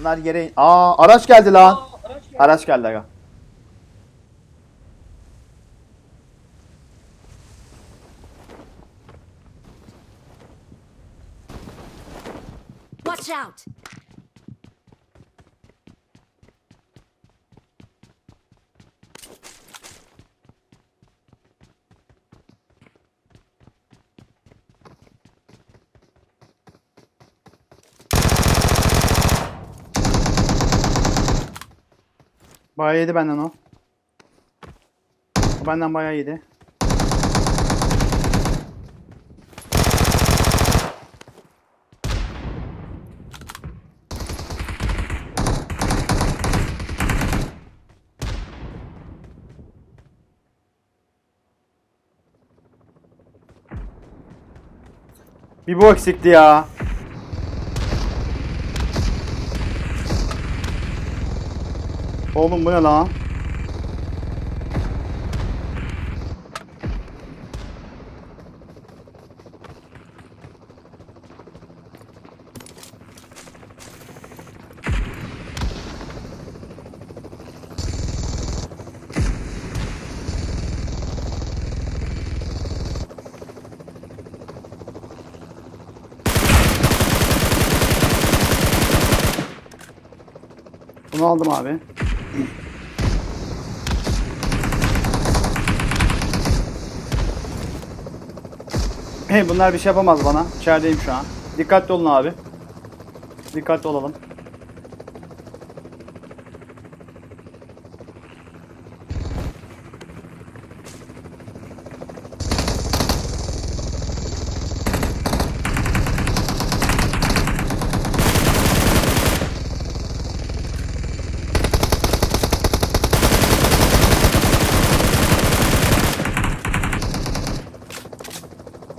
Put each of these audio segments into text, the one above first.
Onlar yere... Aa araç geldi lan. Araç geldi aga. Watch out! Bayağı yedi benden o. Benden bayağı yedi. Bir bu eksikti ya. Oğlum bu ne lan? Aldım abi. Hey bunlar bir şey yapamaz bana. İçerideyim şu an. Dikkatli olun abi. Dikkatli olalım.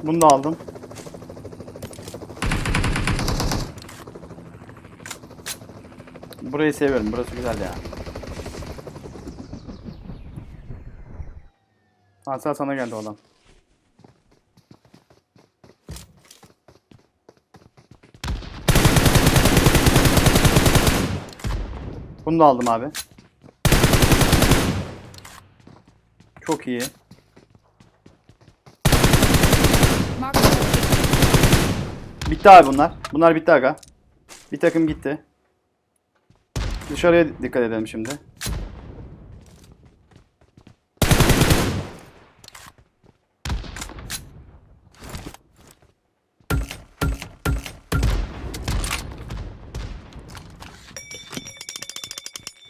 Bunu da aldım. Burayı seviyorum. Burası güzel ya. Hasan sana geldi o adam. Bunu da aldım abi. Çok iyi. Bitti abi bunlar. Bunlar bitti aga. Bir takım gitti. Dışarıya dikkat edelim şimdi.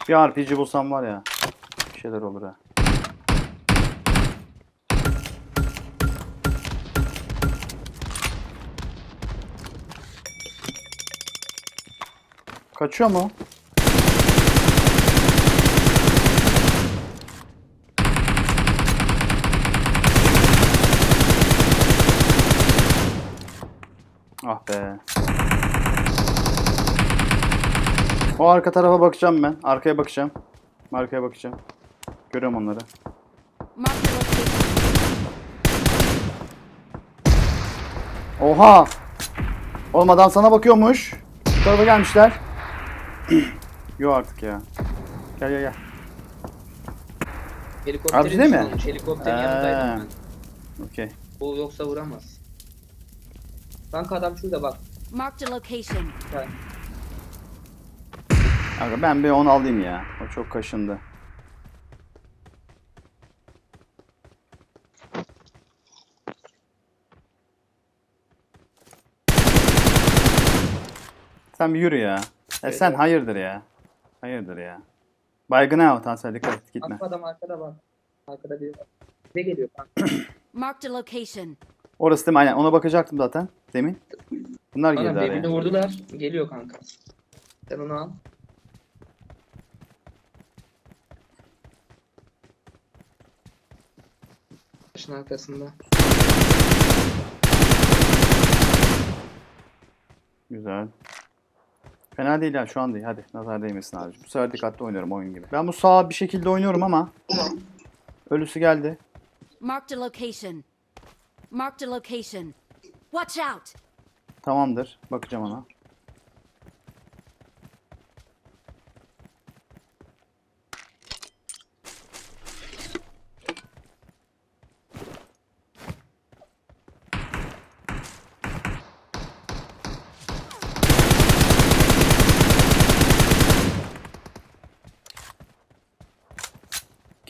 Bir RPG bulsam var ya. Bir şeyler olur ha. Kaçıyor mu? Ah be. O arka tarafa bakacağım ben. Arkaya bakacağım. Arkaya bakacağım. Görüyorum onları. Oha! Olmadan sana bakıyormuş. Bu tarafa gelmişler. Yok artık ya. Gel gel gel. Helikopterin Abi, mi? olmuş. Helikopterin yanındaydım ben. Okey. Bu yoksa vuramaz. Kanka adam şurada bak. Mark the location. Yani Kanka ben bir onu alayım ya. O çok kaşındı. Sen bir yürü ya. E sen hayırdır ya. Hayırdır ya. Baygın ha Tansel dikkat et gitme. Kanka adam arkada bak. Arkada biri var. Bize geliyor kanka. Mark the location. Orası değil mi? Aynen ona bakacaktım zaten demin. Bunlar girdi birbirini araya. vurdular. Geliyor kanka. Sen onu al. Taşın arkasında. Güzel. Fena değil ya şu an değil. Hadi nazar değmesin abicim. Bu sefer dikkatli oynuyorum oyun gibi. Ben bu sağa bir şekilde oynuyorum ama ölüsü geldi. Marked a location. Marked a location. Watch out! Tamamdır. Bakacağım ona.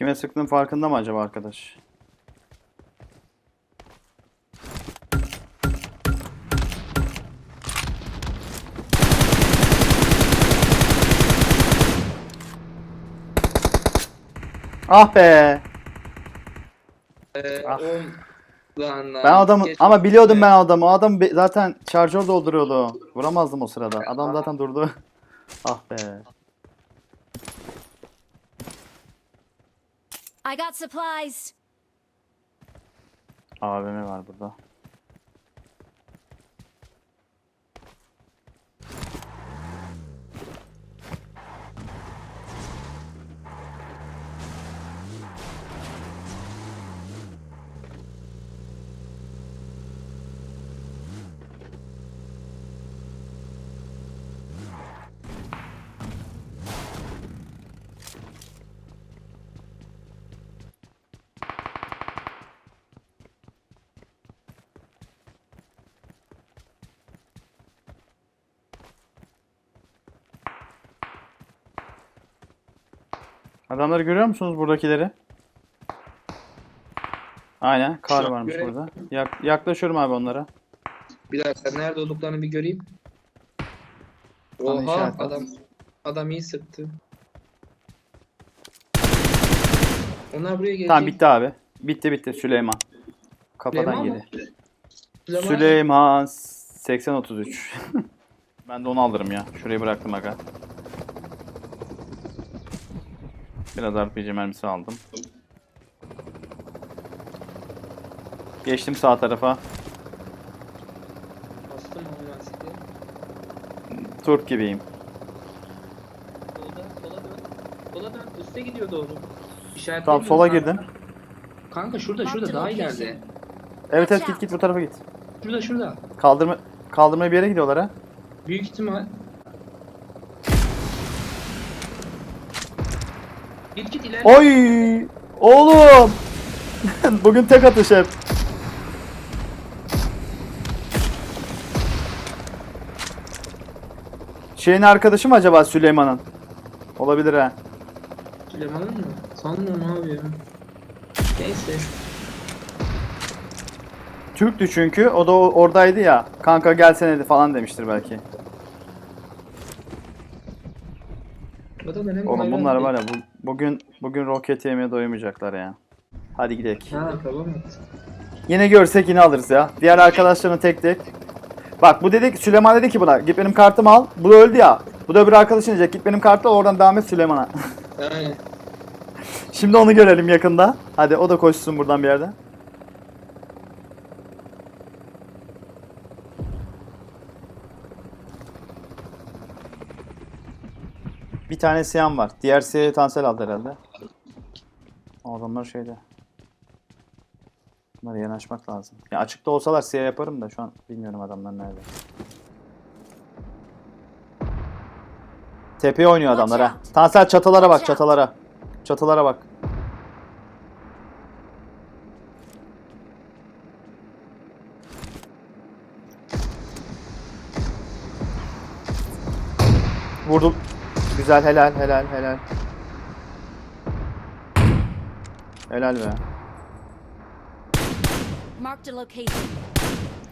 Kime sıktığın farkında mı acaba arkadaş? Ah be. Ee, Ah. o- Lan lan. Ben adamı Keşke- ama biliyordum ben adamı. O adam be- zaten şarjör dolduruyordu. Vuramazdım o sırada. Adam zaten durdu. ah be. I got supplies. AVM var burada. Adamları görüyor musunuz buradakileri? Aynen kar Şu varmış görev- burada. Yak- yaklaşıyorum abi onlara. Bir dakika nerede olduklarını bir göreyim. Bana Oha işaret at. adam adam iyi sıktı. Onlar buraya gelecek. Tamam bitti abi. Bitti bitti Süleyman. Kafadan Süleyman mı? yedi. Süleyman- Süleyman 8033. ben de onu alırım ya. Şurayı bıraktım aga. Biraz RPG mermisi aldım. Geçtim sağ tarafa. Bastım onu ben. Turp gibiyim. Solda, sola dön. Sola dön. Üste gidiyor doğru. İşaretleyemiyorum Tamam sola kanka. girdim. Kanka şurada şurada daha ileride. Evet evet git git bu tarafa git. Şurada şurada. Kaldırma kaldırmaya bir yere gidiyorlar ha. Büyük ihtimal. Git git ileride. Oy! Oğlum! Bugün tek atış hep. Şeyin arkadaşı mı acaba Süleyman'ın? Olabilir ha. Süleyman'ın mı? Sanmıyorum abi ya. Neyse. Türktü çünkü. O da oradaydı ya. Kanka gelsene de falan demiştir belki. Da benim Oğlum hayvan bunlar değil. var ya bu, bugün bugün roket yemeye doymayacaklar ya. Hadi gidelim. Ha tamam. Yine görsek yine alırız ya. Diğer arkadaşlarını tek tek. Bak bu dedi ki Süleyman dedi ki buna git benim kartımı al. Bu da öldü ya. Bu da bir arkadaşın diyecek git benim kartı al oradan devam et Süleyman'a. Aynen. Şimdi onu görelim yakında. Hadi o da koşsun buradan bir yerden. Tane Siyan var. Diğer Siyah'ı Tansel aldı herhalde. O adamlar şeyde. Bunlara yanaşmak lazım. Ya açıkta olsalar Siyah yaparım da şu an bilmiyorum adamlar nerede. Tepeye oynuyor adamlar ha. Tansel çatılara bak çatılara. Çatılara bak. Vurdum. Güzel helal helal helal. Helal be.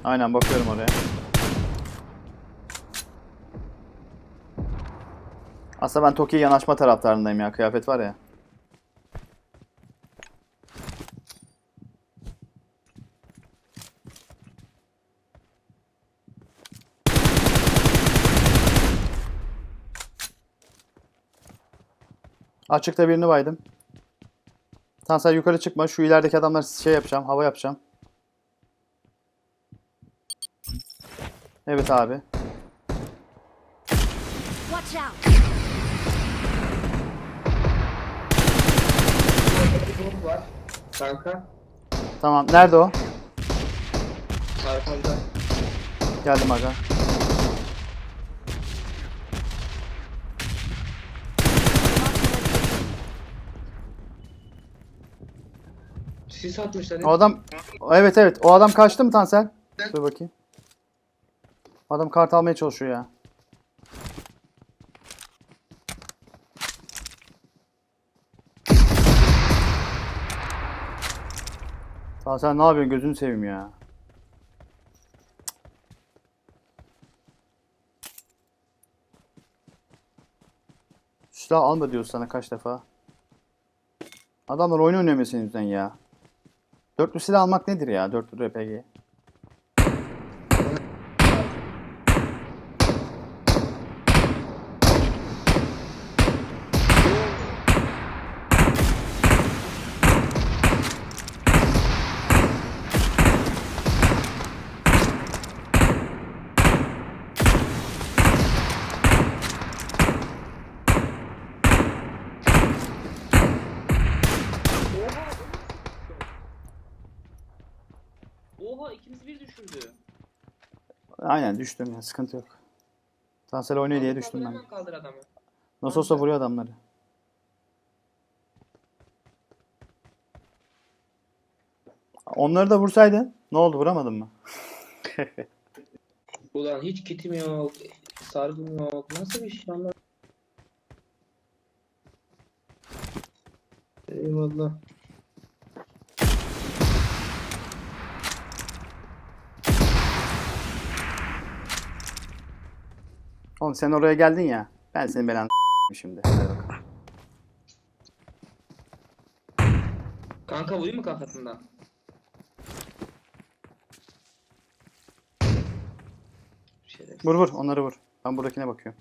Aynen bakıyorum oraya. Aslında ben Toki'ye yanaşma taraftarındayım ya. Kıyafet var ya. Açıkta birini baydım. Tamam sen yukarı çıkma. Şu ilerideki adamlar şey yapacağım. Hava yapacağım. Evet abi. out! Bir bomb var. Kanka. Tamam. Nerede o? Arkamda. Geldim aga. Sis atmışlar. O adam evet evet o adam kaçtı mı Tansel? Dur bakayım. Adam kart almaya çalışıyor ya. Tansel ne yapıyorsun gözünü seveyim ya. Silah alma diyor sana kaç defa. Adamlar oyun oynamıyor senin yüzünden ya. Dörtlü silah almak nedir ya? Dörtlü RPG. Oha ikimiz bir düşürdü. Aynen düştüm ya sıkıntı yok. Tansel oynuyor diye düştüm ben. Kaldır adamı. Nasıl olsa vuruyor adamları. Onları da vursaydın. Ne oldu vuramadın mı? Ulan hiç kitim yok. Sargım yok. Nasıl bir şey anlamadım. Eyvallah. Oğlum sen oraya geldin ya. Ben senin belanı şimdi. Kanka vurayım mı kafasından? Şerefsiz. Vur vur onları vur. Ben buradakine bakıyorum.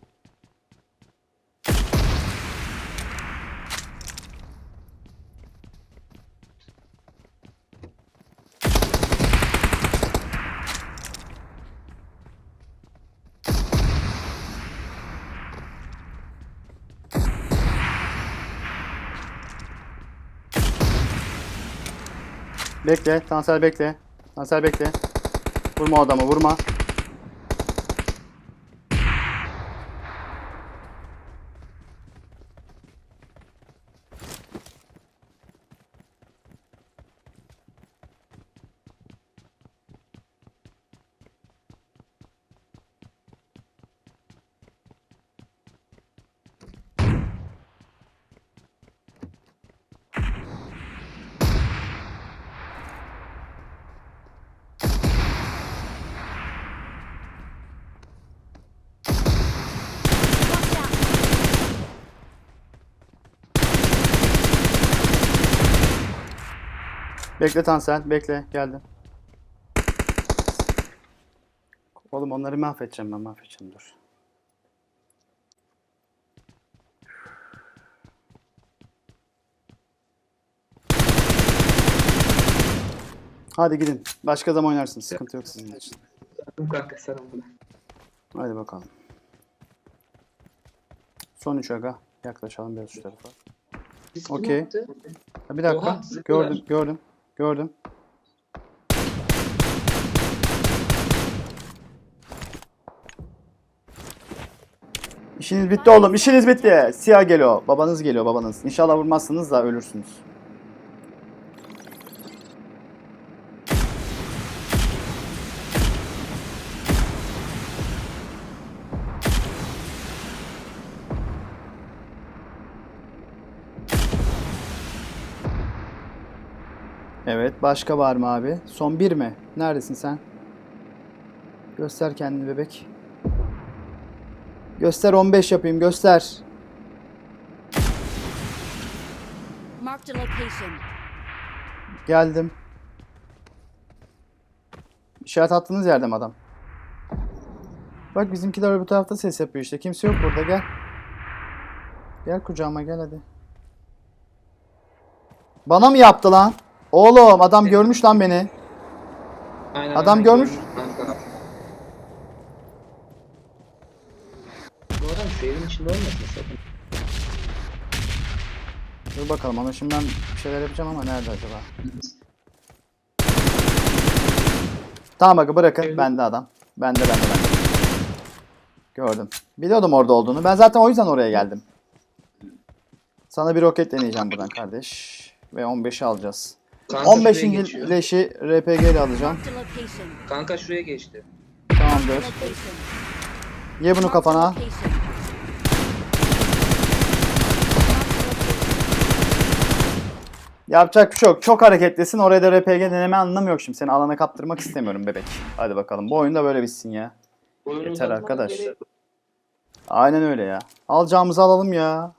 Bekle, Tansel bekle. Tansel bekle. Vurma adamı, vurma. Bekle Tansel, bekle. Geldim. Oğlum onları mahvedeceğim ben, mahvedeceğim dur. Hadi gidin. Başka zaman oynarsınız. Sıkıntı yok sizin için. Kanka sen bunu. Hadi bakalım. Son üç aga. Yaklaşalım biraz şu tarafa. Okey. Ha, bir dakika. Oha, gördüm, gördüm, gördüm. İşiniz bitti oğlum, işiniz bitti. Siyah geliyor, babanız geliyor, babanız. İnşallah vurmazsınız da ölürsünüz. Evet, başka var mı abi? Son bir mi? Neredesin sen? Göster kendini bebek. Göster 15 yapayım, göster. Marked a location. Geldim. İşaret attığınız yerde mi adam? Bak bizimkiler bu tarafta ses yapıyor işte. Kimse yok burada gel. Gel kucağıma gel hadi. Bana mı yaptı lan? Oğlum adam görmüş lan beni. Aynen, Adam aynen, görmüş. Kanka. Bu adam şu evin içinde olmasın sakın. Dur bakalım ama şimdi ben bir şeyler yapacağım ama nerede acaba? Tamam bak bırakın. Bende adam. Bende bende bende. Gördüm. Biliyordum orada olduğunu. Ben zaten o yüzden oraya geldim. Sana bir roket deneyeceğim buradan kardeş. Ve 15'i alacağız. Kanka şuraya 15. geçiyor. leşi RPG ile alacağım. Marked a location. Kanka şuraya geçti. Tamamdır. Location. Ye bunu Marked a kafana. location. Yapacak bir şey yok. Çok hareketlisin. Oraya da RPG deneme anlamı yok şimdi. Seni alana kaptırmak istemiyorum bebek. Hadi bakalım. Bu oyun da böyle bitsin ya. Oyunu Yeter arkadaş. gerek yok. Aynen öyle ya. Alacağımızı alalım ya.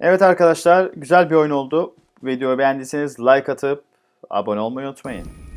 Evet arkadaşlar güzel bir oyun oldu. Videoyu beğendiyseniz like atıp abone olmayı unutmayın.